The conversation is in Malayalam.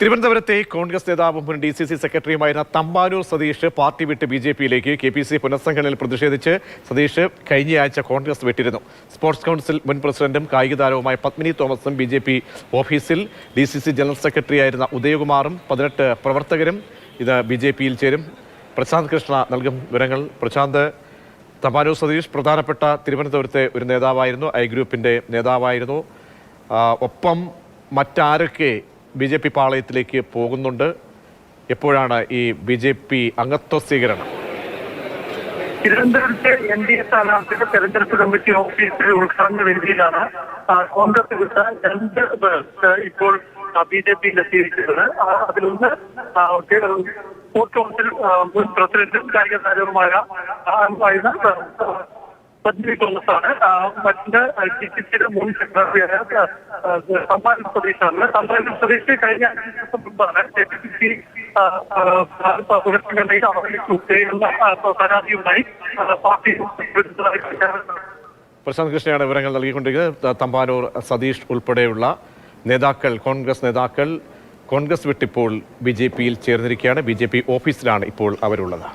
തിരുവനന്തപുരത്തെ കോൺഗ്രസ് നേതാവും മുൻ ഡി സി സി സെക്രട്ടറിയുമായിരുന്ന തമ്പാനൂർ സതീഷ് പാർട്ടി വിട്ട് ബി ജെ പിയിലേക്ക് കെ പി സി പുനഃസംഘടനയിൽ പ്രതിഷേധിച്ച് സതീഷ് കഴിഞ്ഞയാഴ്ച കോൺഗ്രസ് വിട്ടിരുന്നു. സ്പോർട്സ് കൗൺസിൽ മുൻ പ്രസിഡന്റും കായിക താരവുമായ പത്മിനി തോമസും ബി ജെ പി ഓഫീസിൽ ഡി സി സി ജനറൽ സെക്രട്ടറിയായിരുന്ന ഉദയകുമാറും പതിനെട്ട് പ്രവർത്തകരും ഇത് ബി ജെ പിയിൽ ചേരും. പ്രശാന്ത് കൃഷ്ണ നൽകും വിവരങ്ങൾ. പ്രശാന്ത് തമ്പാനൂർ സതീഷ് പ്രധാനപ്പെട്ട തിരുവനന്തപുരത്തെ ഒരു നേതാവായിരുന്നു. ഐ ഗ്രൂപ്പിന്റെ നേതാവായിരുന്നു. ഒപ്പം മറ്റാരൊക്കെ ബി ജെ പി പാളയത്തിലേക്ക് പോകുന്നുണ്ട്. എപ്പോഴാണ് ഈ ബി ജെ പി അംഗത്വ സ്വീകരണം? തിരുവനന്തപുരത്തെ എൻ ഡി എ സ്ഥാനാർത്ഥിയുടെ തെരഞ്ഞെടുപ്പ് കമ്മിറ്റി ഓഫീസിൽ ഉൾക്കടന്ന വേദിയിലാണ് കോൺഗ്രസ് വിട്ട രണ്ട് ഇപ്പോൾ ബി ജെ പിയിൽ എത്തിയിരിക്കുന്നത്. അതിലൊന്ന് സ്പോർട്സ് കൗൺസിൽ മുൻ പ്രസിഡന്റും കായിക താരവുമായ ആ, ആയിരുന്ന ആ, പത്മിനി തോമസ് ആണ് ആ, മറ്റ് ടി സി സിയുടെ മുൻ സെക്രട്ടറിയായ സമ്മാന സ്വദേശാണ് സമ്മാന സ്വദേശി കഴിഞ്ഞ അഞ്ച് ദിവസം മുമ്പാണ് കെ പി സി സി പുനഃസംഘടനയിൽ അവഗണിച്ചു എന്ന പരാതിയുമായി പാർട്ടി പ്രശാന്ത് കൃഷ്ണയാണ് വിവരങ്ങൾ നൽകിക്കൊണ്ടിരിക്കുന്നത്. തമ്പാനൂർ സതീഷ് ഉൾപ്പെടെയുള്ള നേതാക്കൾ കോൺഗ്രസ് നേതാക്കൾ കോൺഗ്രസ് വിട്ടിപ്പോൾ ബി ജെ പിയിൽ ചേർന്നിരിക്കുകയാണ്. ബി ജെ പി ഓഫീസിലാണ് ഇപ്പോൾ അവരുള്ളത്.